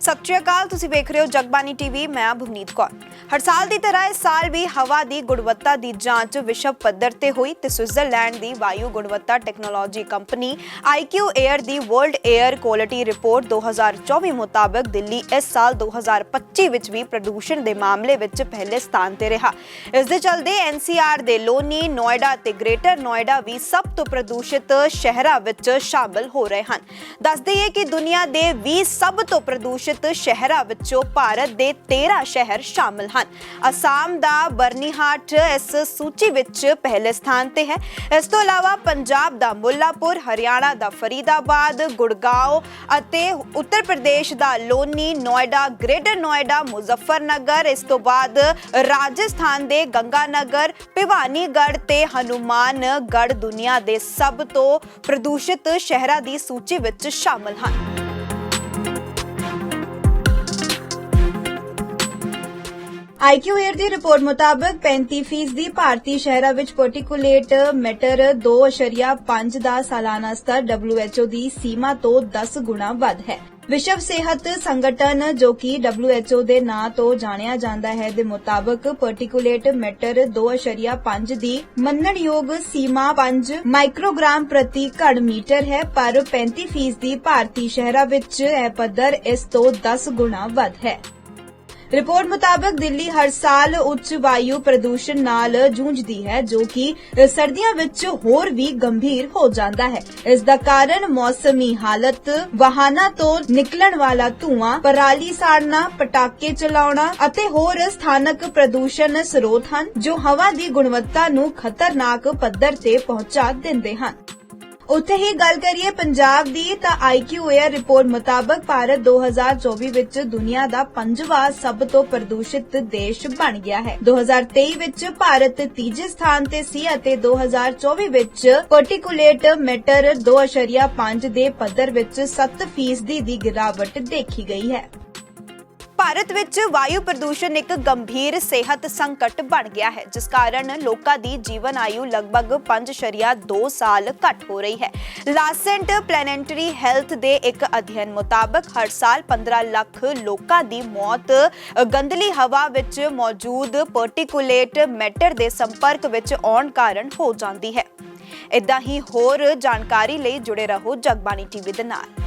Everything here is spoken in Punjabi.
ਸਤਿ ਸ਼੍ਰੀ ਅਕਾਲ ਤੁਸੀਂ ਵੇਖ ਰਹੇ ਹੋ ਜਗਬਾਨੀ ਟੀਵੀ ਮੈਂ ਭਵਨੀਤ ਕੌਰ। ਹਰ ਸਾਲ ਦੀ ਤਰ੍ਹਾਂ ਇਸ ਸਾਲ ਵੀ ਹਵਾ ਦੀ ਗੁਣਵੱਤਾ ਦੀ ਜਾਂਚ ਵਿਸ਼ਵ ਪੱਧਰ ਤੇ ਹੋਈ ਤੇ ਸਵਿਟਜ਼ਰਲੈਂਡ ਦੀ ਵਾਯੂ ਗੁਣਵੱਤਾ ਟੈਕਨੋਲੋਜੀ ਕੰਪਨੀ IQ Air ਦੀ ਵਰਲਡ 에ਅਰ ਕੁਆਲਿਟੀ ਰਿਪੋਰਟ 2024 ਮੁਤਾਬਕ ਦਿੱਲੀ ਇਸ ਸਾਲ 2025 ਵਿੱਚ ਵੀ ਪ੍ਰਦੂਸ਼ਣ ਦੇ ਮਾਮਲੇ ਵਿੱਚ ਪਹਿਲੇ ਸਥਾਨ ਤੇ ਰਿਹਾ। ਇਸ ਦੇ ਚਲਦੇ NCR ਦੇ ਲੋਨੀ, ਨੋਇਡਾ ਤੇ ਗ੍ਰੇਟਰ ਨੋਇਡਾ ਵੀ ਸਭ ਤੋਂ ਪ੍ਰਦੂਸ਼ਿਤ ਸ਼ਹਿਰਾਂ ਵਿੱਚ ਸ਼ਾਮਲ ਹੋ ਰਹੇ ਹਨ। ਦੱਸ ਦਈਏ ਕਿ ਦੁਨੀਆ ਦੇ 20 ਸਭ ਤੋਂ ਪ੍ਰਦੂਸ਼ਿਤ ਸ਼ਹਿਰਾਂ ਵਿੱਚੋਂ ਭਾਰਤ ਦੇ 13 ਸ਼ਹਿਰ ਸ਼ਾਮਲ ਹਨ। ਅਸਾਮ ਦਾ ਬਰਨੀਹਾਟ ਇਸ ਸੂਚੀ ਵਿੱਚ ਪਹਿਲੇ ਸਥਾਨ ਤੇ ਹੈ। ਇਸ ਤੋਂ ਇਲਾਵਾ ਪੰਜਾਬ ਦਾ ਮੁੱਲਾਪੁਰ, ਹਰਿਆਣਾ ਦਾ ਫਰੀਦਾਬਾਦ, ਗੁੜਗਾਓ ਅਤੇ ਉੱਤਰ ਪ੍ਰਦੇਸ਼ ਦਾ ਲੋਨੀ, ਨੋਇਡਾ, ਗ੍ਰੇਟਰ ਨੋਇਡਾ, ਮੁਜ਼ੱਫਰਨਗਰ, ਇਸ ਤੋਂ ਬਾਅਦ ਰਾਜਸਥਾਨ ਦੇ ਗੰਗਾਨਗਰ, ਭਿਵਾਨੀਗੜ੍ਹ ਤੇ ਹਨੂਮਾਨਗੜ੍ਹ ਦੁਨੀਆ ਦੇ ਸਭ ਤੋਂ ਪ੍ਰਦੂਸ਼ਿਤ ਸ਼ਹਿਰਾਂ ਦੀ ਸੂਚੀ ਵਿੱਚ ਸ਼ਾਮਲ ਹਨ। ਆਈਕਿਊ Air ਦੀ ਰਿਪੋਰਟ ਮੁਤਾਬਕ 35% ਦੀ ਭਾਰਤੀ ਸ਼ਹਿਰਾਂ ਵਿੱਚ ਪਾਰਟਿਕੂਲੇਟ ਮੈਟਰ 2.5 ਦਾ ਸਾਲਾਨਾ ਸਤਰ WHO ਦੀ ਸੀਮਾ ਤੋਂ 10 ਗੁਣਾ ਵੱਧ ਹੈ। ਵਿਸ਼ਵ ਸਿਹਤ ਸੰਗਠਨ ਜੋ ਕਿ WHO ਦੇ ਨਾਂ ਤੋਂ ਜਾਣਿਆ ਜਾਂਦਾ ਹੈ ਦੇ ਮੁਤਾਬਕ ਪਾਰਟਿਕੂਲੇਟ ਮੈਟਰ 2.5 ਦੀ ਮੰਨਣਯੋਗ ਸੀਮਾ 5 ਮਾਈਕ੍ਰੋਗ੍ਰਾਮ ਪ੍ਰਤੀ ਘੜ ਮੀਟਰ ਹੈ, ਪਰ 35% ਦੀ ਭਾਰਤੀ ਸ਼ਹਿਰਾਂ ਵਿੱਚ ਇਹ ਪੱਧਰ ਇਸ ਤੋਂ 10 ਗੁਣਾ ਵੱਧ ਹੈ। ਰਿਪੋਰਟ ਮੁਤਾਬਕ ਦਿੱਲੀ ਹਰ ਸਾਲ ਉੱਚ ਵਾਯੂ ਪ੍ਰਦੂਸ਼ਣ ਨਾਲ ਜੂਝਦੀ ਹੈ, ਜੋ ਕਿ ਸਰਦੀਆਂ ਵਿੱਚ ਹੋਰ ਵੀ ਗੰਭੀਰ ਹੋ ਜਾਂਦਾ ਹੈ। ਇਸ ਦਾ ਕਾਰਨ ਮੌਸਮੀ ਹਾਲਤ, ਵਾਹਨਾਂ ਤੋਂ ਨਿਕਲਣ ਵਾਲਾ ਧੂਆਂ, ਪਰਾਲੀ ਸਾੜਨਾ, ਪਟਾਕੇ ਚਲਾਉਣਾ ਅਤੇ ਹੋਰ ਸਥਾਨਕ ਪ੍ਰਦੂਸ਼ਣ ਸਰੋਤ ਹਨ, ਜੋ ਹਵਾ ਦੀ ਗੁਣਵੱਤਾ ਨੂੰ ਖਤਰਨਾਕ ਪੱਧਰ ਤੇ ਪਹੁੰਚਾ ਦਿੰਦੇ ਹਨ। ਉੱਥੇ ਹੀ ਗੱਲ ਕਰੀਏ ਪੰਜਾਬ ਦੀ, ਤਾਂ IQ Air ਰਿਪੋਰਟ ਮੁਤਾਬਕ ਭਾਰਤ 2024 ਵਿੱਚ ਦੁਨੀਆ ਦਾ ਪੰਜਵਾਂ ਸਭ ਤੋਂ ਪ੍ਰਦੂਸ਼ਿਤ ਦੇਸ਼ ਬਣ ਗਿਆ ਹੈ। 2023 ਵਿੱਚ ਭਾਰਤ ਤੀਜੇ ਸਥਾਨ ਤੇ ਸੀ ਅਤੇ 2024 ਵਿੱਚ ਪਾਰਟਿਕੂਲੇਟ ਮੈਟਰ 2.5 ਦੇ ਪੱਧਰ ਵਿੱਚ 7% ਦੀ ਗਿਰਾਵਟ ਦੇਖੀ ਗਈ ਹੈ। ਭਾਰਤ ਵਿੱਚ ਵਾਯੂ ਪ੍ਰਦੂਸ਼ਣ ਇੱਕ ਗੰਭੀਰ ਸਿਹਤ ਸੰਕਟ ਬਣ ਗਿਆ ਹੈ, ਜਿਸ ਕਾਰਨ ਲੋਕਾਂ ਦੀ ਜੀਵਨ ਆਯੂ ਲਗਭਗ 5.2 ਸਾਲ ਘੱਟ ਹੋ ਰਹੀ ਹੈ। ਲਾਸੈਂਟ ਪਲੈਨੇਟਰੀ ਹੈਲਥ ਦੇ ਇੱਕ ਅਧਿਐਨ ਮੁਤਾਬਕ, ਹਰ ਸਾਲ 15 ਲੱਖ ਲੋਕਾਂ ਦੀ ਮੌਤ ਗੰਦਲੀ ਹਵਾ ਵਿੱਚ ਮੌਜੂਦ ਪਾਰਟਿਕੂਲੇਟ ਮੈਟਰ ਦੇ ਸੰਪਰਕ ਵਿੱਚ ਆਉਣ ਕਾਰਨ ਹੋ ਜਾਂਦੀ ਹੈ। ਇਦਾਂ ਹੀ ਹੋਰ ਜਾਣਕਾਰੀ ਲਈ ਜੁੜੇ ਰਹੋ ਜਗਬਾਣੀ ਟੀਵੀ ਦੇ ਨਾਲ।